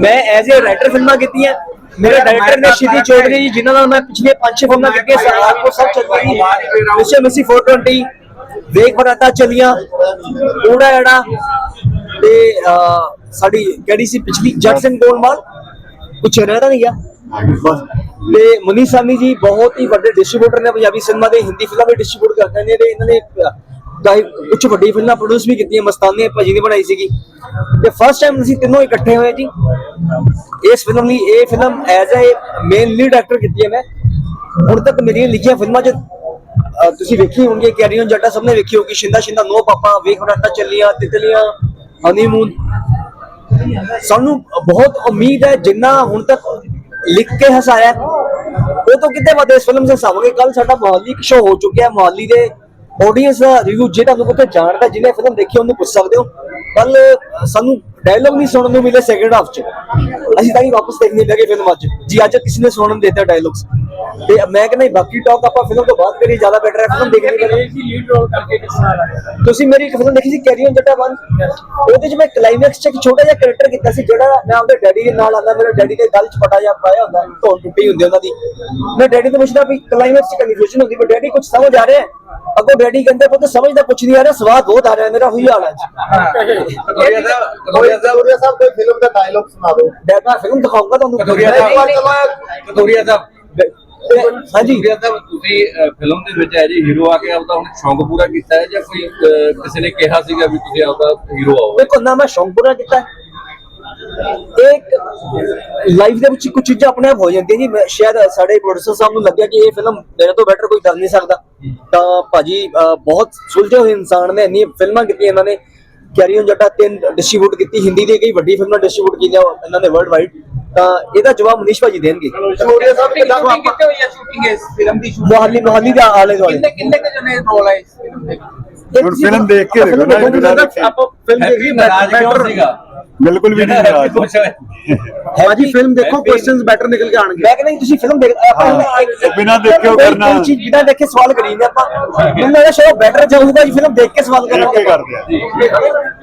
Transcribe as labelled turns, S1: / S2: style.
S1: ਮੈਂ as a writer ਫਿਲਮਾਂ ਕੀਤੀਆਂ। ਮੇਰੇ ਡਾਇਰੈਕਟਰ ਨੇ ਸ਼੍ਰੀ ਚੌਧਰੀ ਜੀ ਜਿਨ੍ਹਾਂ ਨਾਲ ਮੈਂ ਪਿਛਲੇ 5-6 ਫਿਲਮਾਂ ਕੀਤੀਆਂ ਸਰ ਆਪਕੋ ਸਭ ਚੱਲ ਰਹੀ ਹੈ ਮਿਸ਼ਨ ਮਿਸੀ 420 ਵੇਖ ਬਰਾਤਾ ਚਲੀਆਂ। ਊੜਾ ਐੜਾ ਤੇ ਸਾਡੀ ਕਿਹੜੀ ਸੀ ਪਿਛਲੀ? ਜੱਟ ਸਿੰਘ ਗੋਲਮਾਲ। ਕੁਛ ਰਹਿਦਾ ਨਹੀਂ ਗਿਆ। ਤੇ ਮਨੀ ਸਾਨੀ ਜੀ ਬਹੁਤ ਹੀ ਵੱਡੇ ਡਿਸਟ੍ਰੀਬਿਊਟਰ ਨੇ ਪੰਜਾਬੀ ਸਿਨੇਮਾ ਦੇ ਹਿੰਦੀ ਫਿਲਮਾਂ ਵੀ ਡਿਸਟ੍ਰੀਬਿਊਟ ਕਰਦੇ ਨੇ ਤੇ ਇਹਨਾਂ ਨੇ ਕਾਫੀ ਕੁਝ ਵੱਡੀ ਫਿਲਮਾਂ ਪ੍ਰੋਡਿਊਸ ਵੀ ਕੀਤੀਆਂ ਮਸਤਾਨੇ ਭਾਜੀ ਨੇ ਬਣਾਈ ਸੀਗੀ। ਤੇ ਫਸਟ ਟਾਈਮ ਅਸੀਂ ਤਿੰਨੋਂ ਇਕੱਠੇ ਹੋਏ ਜੀ। ਇਸ ਫਿਲਮ ਲਈ ਇਹ film as a main lead actor ਕੀਤੀ ਹੈ ਮੈਂ। ਹੁਣ ਤੱਕ ਮੇਰੀਆਂ ਲਿਖੀਆਂ ਫਿਲਮਾਂ 'ਚ ਤੁਸੀਂ ਵੇਖੀ ਹੋਣਗੇ ਕੈਰੀਅਨ ਜੱਟਾ ਸਭ ਨੇ ਵੇਖੀ ਹੋਗੀ ਸ਼ਿੰਦਾ ਸ਼ਿੰਦਾ, ਨੋ ਪਾਪਾ, ਵੇਖ ਬਰਾਟਾ ਚੱਲੀਆਂ, ਤਿਤਲੀਆਂ ਹਨੀਮੂਨ ਸਾਨੂੰ ਬਹੁਤ ਉਮੀਦ ਹੈ ਜਿੰਨਾ ਹੁਣ ਤੱਕ ਲਿਖ ਕੇ ਹਸਾਇਆ, ਉਹ ਤੋਂ ਕਿਤੇ ਵੱਧ ਇਸ ਫਿਲਮ ਸੇ ਹਸਾਵਾਂਗੇ। ਕੱਲ ਸਾਡਾ ਮੋਹਾਲੀ ਇੱਕ ਸ਼ੋਅ ਹੋ ਚੁੱਕਿਆ ਹੈ, ਮੋਹਾਲੀ ਦੇ ਆਡੀਅנס ਦਾ ਰਿਵਿਊ ਜੇ ਤੁਹਾਨੂੰ ਕੋਈ ਜਾਣਦਾ ਜਿਹਨੇ ਫਿਲਮ ਦੇਖੀ ਉਹਨੂੰ ਪੁੱਛ ਸਕਦੇ ਹੋ। ਕੱਲ ਸਾਨੂੰ ਡਾਇਲੌਗ ਨਹੀਂ ਸੁਣਨ ਨੂੰ ਮਿਲੇ ਸੈਕਿੰਡ ਹਾਫ ਚ। ਅਸੀਂ ਤਾਂ ਹੀ ਵਾਪਸ ਦੇਖਣੇ ਲੱਗੇ ਫਿਲਮ ਅੱਜ। ਜੀ ਅੱਜ ਕਿਸੇ ਨੇ ਸੁਣਨ ਨੂੰ ਦਿੱਤਾ ਡਾਇਲੌਗਸ ਤੇ ਮੈਂ ਕਹਿੰਦਾ ਬਾਕੀ ਟਾਕ ਆਪਾਂ ਫਿਲਮ ਤੋਂ ਬਾਅਦ ਕਰੀਏ ਜ਼ਿਆਦਾ ਬੈਟਰ ਹੈ ਫਿਲਮ ਦੇਖਣੀ ਕਰੀਏ
S2: ਲੀਡ ਰੋਲ ਕਰਕੇ ਕਿਸ ਲੱਗਾ
S1: ਤੁਸੀਂ ਮੇਰੀ ਇੱਕ ਫਿਲਮ ਦੇਖੀ ਸੀ ਕੈਰੀਅਨ ਜੱਟਾ ਵਨ ਉਹਦੇ ਚ ਮੈਂ ਕਲਾਈਮੈਕਸ ਚ ਇੱਕ ਛੋਟਾ ਜਿਹਾ ਕੈਰੈਕਟਰ ਕੀਤਾ ਸੀ ਜਿਹੜਾ ਮੈਂ ਆਪਣੇ ਡੈਡੀ ਦੇ ਨਾਲ ਆਂਦਾ ਮੇਰੇ ਡੈਡੀ ਦੇ ਗਲ ਚ ਪਟਾ ਜਿਹਾ ਪਾਇਆ ਹੁੰਦਾ ਧੌਣ ਟੁੱਟੀ ਹੁੰਦੀ ਉਹਨਾਂ ਦੀ। ਮੈਂ ਡੈਡੀ ਤੋਂ ਪੁੱਛਦਾ ਵੀ ਕਲਾਈਮੈਕਸ ਚ ਕਨਫਿਊਜ਼ਨ ਹੁੰਦੀ ਵੀ ਡੈਡੀ ਕੁਝ ਸਮਝ ਆ ਰਿਹਾ ਹੈ? ਅੱਗੋਂ ਡੈਡੀ ਕਹਿੰਦੇ ਪੁੱਤ ਸਮਝਦਾ ਨਹੀਂ ਆ ਰਿਹਾ ਸਵਾਦ ਬਹੁਤ ਆ ਰਿਹਾ ਮੇਰਾ ਹੋਈ ਹਾਲ ਹੈ
S3: ਕਟੋਰੀਆ ਸਾਹਿਬ ਕਟੋਰੀਆ ਸਾਹਿਬ।
S4: ਕਟੋਰੀਆ ਸਾਹਿਬ ਕੋਈ ਫਿਲਮ ਦਾ ਡਾਇਲੌਗ ਸੁਣਾ ਦਿਓ।
S1: ਡੈਡ ਮੈਂ ਫਿਲਮ ਦਿਖਾਊਂਗਾ ਤੁਹਾਨੂੰ।
S3: ਕਟੋਰੀਆ ਸਾਹਿਬ ਕਟੋਰੀਆ ਸਾਹਿਬ।
S1: ਹਾਂਜੀ।
S3: ਕਟੋਰੀਆ ਸਾਹਿਬ ਤੁਸੀਂ ਫਿਲਮ ਦੇ ਵਿੱਚ ਐ ਜੀ ਹੀਰੋ ਆ ਕੇ ਆਪਦਾ ਹੁਣ ਸ਼ੌਂਕ ਪੂਰਾ ਕੀਤਾ ਹੈ ਜਾਂ ਕੋਈ ਅਹ, ਕਿਸੇ ਨੇ ਕਿਹਾ ਸੀਗਾ ਵੀ ਤੁਸੀਂ ਆਪਦਾ ਹੀਰੋ ਆਓ?
S1: ਦੇਖੋ ਨਾ ਮੈਂ ਸ਼ੌਂਕ ਪੂਰਾ ਕੀਤਾ ਹੈ। ਇੱਕ ਲਾਈਫ ਦੇ ਵਿੱਚ ਕੁਝ ਚੀਜ਼ਾਂ ਆਪਣੇ ਆਪ ਹੋ ਜਾਂਦੀਆਂ ਜੀ। ਸ਼ਾਇਦ ਸਾਡੇ ਪ੍ਰੋਡਿਊਸਰ ਸਾਹਿਬ ਨੂੰ ਲੱਗਿਆ ਕਿ ਇਹ ਫਿਲਮ ਮੇਰੇ ਤੋਂ ਬੈਟਰ ਕੋਈ ਕਰ ਨਹੀਂ ਸਕਦਾ। ਤਾਂ ਭਾਜੀ ਬਹੁਤ ਸੁਲਝੇ ਹੋਏ ਇਨਸਾਨ ਨੇ ਇੰਨੀ ਫਿਲਮਾਂ ਕੀਤੀਆਂ ਇਹਨਾਂ ਨੇ। ਕੈਰੀਅਨ ਜੱਟਾ ਤਿੰਨ ਡਿਸਟ੍ਰੀਬਿਊਟ ਕੀਤੀ ਹਿੰਦੀ ਦੀ ਕਈ ਵੱਡੀ ਫਿਲਮਾਂ ਡਿਸਟ੍ਰੀਬਿਊਟ ਕੀਤੀਆਂ ਇਹਨਾਂ ਨੇ ਵਰਲਡ ਵਾਈਡ ਤਾਂ ਇਹਦਾ ਜਵਾਬ ਮਨੀਸ਼ ਭਾਜੀ ਦੇਣਗੇ।
S4: ਕਟੋਰੀਆ ਸਾਹਿਬ ਕਿੱਦਾਂ
S2: ਸ਼ੂਟਿੰਗ ਕਿੱਥੇ ਹੋਈ ਹੈ ਸ਼ੂਟਿੰਗ ਇਸ ਫਿਲਮ ਦੀ ਸ਼ੂਟਿੰਗ
S1: ਮੁਹਾਲੀ ਮੁਹਾਲੀ ਦੇ ਆਲੇ ਦੁਆਲੇ।
S2: ਕਿੰਨੇ ਕਿੰਨੇ ਕੁ ਜਣੇ ਰੋਲ ਹੈ ਇਸ ਫਿਲਮ ਦੇ
S5: ਹੁਣ ਫਿਲਮ ਦੇਖ ਕੇ ਦੇਖੋ ਨਾ, ਦੇਖੇ।
S1: ਆਪਾਂ ਫਿਲਮ
S3: ਹੈਪੀ ਨਾਰਾਜ਼ ਕਿਉਂ ਸੀਗਾ?
S5: ਬਿਲਕੁਲ ਵੀ ਨਹੀਂ ਨਾਰਾਜ਼
S3: ਖੁਸ਼ ਹੈ
S1: ਭਾਜੀ ਫਿਲਮ
S3: ਦੇਖੋ, questions
S1: ਬੈਟਰ ਨਿਕਲ ਕੇ ਆਣਗੇ। ਮੈਂ ਕਹਿੰਦਾ ਜੀ ਤੁਸੀਂ ਫਿਲਮ ਦੇਖ ਆਪਾਂ
S5: ਬਿਨਾਂ ਦੇਖੇ ਉਹ
S1: ਕੋਈ-
S5: ਕਰਨਾ।
S1: ਕੋਈ ਚੀਜ਼ ਬਿਨਾਂ ਦੇਖੇ ਸਵਾਲ ਕਰੀਂਦੇ ਆਪਾਂ। ਮੈਨੂੰ ਲੱਗਦਾ ਸ਼ਾਇਦ ਬੈਟਰ ਜਾਊਗਾ ਜੀ ਫਿਲਮ ਦੇਖ ਕੇ ਸਵਾਲ ਕਰਾਂਗੇ।
S5: ਕਰਦੇ ਆ।